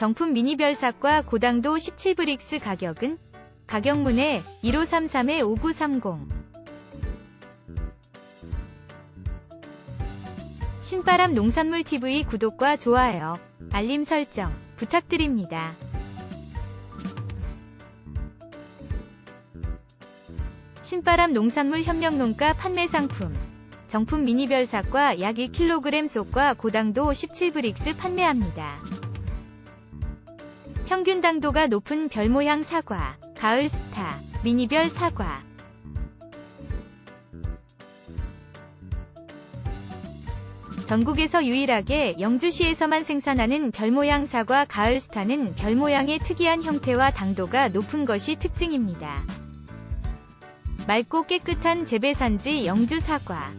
정품 미니별삭과 고당도 17브릭스 가격은 가격문에 1533-5930 신바람 농산물 TV 구독과 좋아요, 알림 설정 부탁드립니다. 신바람 농산물 협력농가 판매 상품 정품 미니별삭과 약 1kg 속과 고당도 17브릭스 판매합니다. 평균 당도가 높은 별 모양 사과, 가을 스타, 미니별 사과. 전국에서 유일하게 영주시에서만 생산하는 별 모양 사과 가을 스타는 별 모양의 특이한 형태와 당도가 높은 것이 특징입니다. 맑고 깨끗한 재배산지 영주 사과.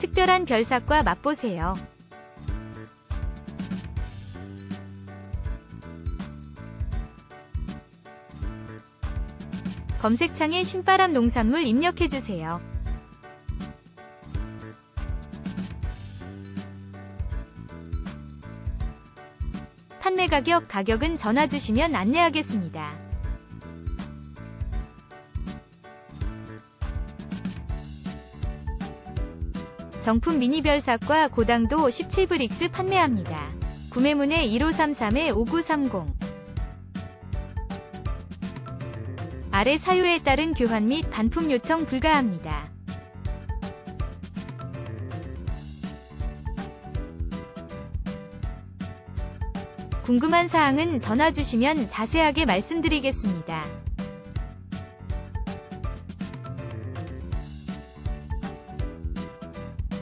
특별한 별삭과 맛보세요. 검색창에 신바람 농산물 입력해주세요. 판매 가격, 가격은 전화 주시면 안내하겠습니다. 정품 미니별삭과 고당도 17브릭스 판매합니다. 구매문의 1533-5930 아래 사유에 따른 교환 및 반품 요청 불가합니다. 궁금한 사항은 전화 주시면 자세하게 말씀드리겠습니다.